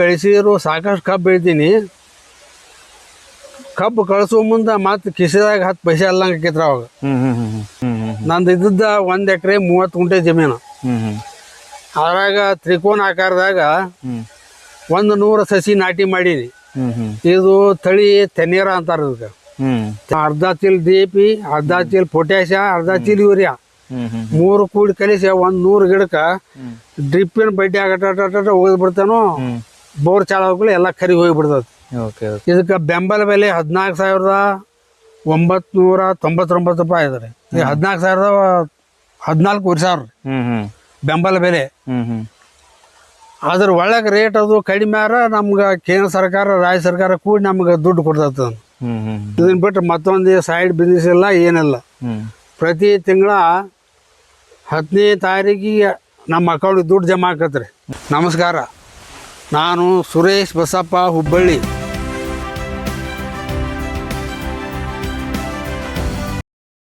ಬೆಳೆಸಿದ್ರು ಸಾಕಷ್ಟು ಕಬ್ಬು ಬೆಳಿತೀನಿ. ಕಬ್ಬು ಕಳಿಸೋ ಮುಂದೆ ಮತ್ತೆ ಕಿಸೆದಾಗ ಹತ್ತು ಪೈಸೆ ಅಲ್ಲಂಗೆ ಆಕೈತ್ರ ಅವಾಗ. ನಂದು ಇದ್ದಿದ್ದ ಒಂದು ಎಕರೆ ಮೂವತ್ತು ಗುಂಟೆ ಜಮೀನು. ಅದ್ರಾಗ ತ್ರಿಕೋನ ಆಕಾರದಾಗ ಒಂದು ನೂರು ಸಸಿ ನಾಟಿ ಮಾಡೀನಿ. ಇದು ತಳಿ ತೆನ್ನೀರ ಅಂತಾರ ಇದಕ್ಕೆ. ಅರ್ಧ ಚೀಲ ಡಿ ಪಿ ಅರ್ಧ ಚೀಲ್ ಪೊಟ್ಯಾಶ ಅರ್ಧ ಚೀಲ್ ಯೂರಿಯಾ. ಮೂರು ಕೂಡಿ ಕಲಿಸಿ ಒಂದು ನೂರು ಗಿಡಕ್ಕೆ ಡ್ರಿಪ್ಪಿನ ಬಡ್ಡಿ ಆಗಟ್ಟ ಹೋಗಿ ಬಿಡ್ತಾನೋ ಬೋರ್ ಚಾಳಗಳು ಎಲ್ಲ ಕರಿ ಹೋಗಿಬಿಡ್ತದೆ. ಓಕೆ ಇದಕ್ಕೆ ಬೆಂಬಲ ಬೆಲೆ ಹದಿನಾಲ್ಕು ಸಾವಿರದ ಒಂಬತ್ನೂರ ತೊಂಬತ್ತೊಂಬತ್ತು ರೂಪಾಯಿ ಇದೆ ರೀ. ಹದಿನಾಲ್ಕು ಸಾವಿರದ ಹದಿನಾಲ್ಕೂವರೆ ಸಾವಿರ ಬೆಂಬಲ ಬೆಲೆ. ಅದ್ರ ಒಳಗೆ ರೇಟ್ ಅದು ಕಡಿಮೆ ಆರ ನಮ್ಗೆ ಕೇಂದ್ರ ಸರ್ಕಾರ ರಾಜ್ಯ ಸರ್ಕಾರ ಕೂಡಿ ನಮ್ಗೆ ದುಡ್ಡು ಕೊಡ್ತದ ಇದನ್ನ ಬಿಟ್ಟು ಮತ್ತೊಂದು ಸೈಡ್ ಬಿಸ್ನೆಸ್ ಇಲ್ಲ ಏನಿಲ್ಲ. ಪ್ರತಿ ತಿಂಗಳ ಹತ್ತನೇ ತಾರೀಕಿಗೆ ನಮ್ಮ ಅಕೌಂಟಿಗೆ ದುಡ್ಡು ಜಮಾ ಆಕತ್ರಿ. ನಮಸ್ಕಾರ. ನಾನು ಸುರೇಶ್ ಬಸಪ್ಪ ಹುಬ್ಬಳ್ಳಿ.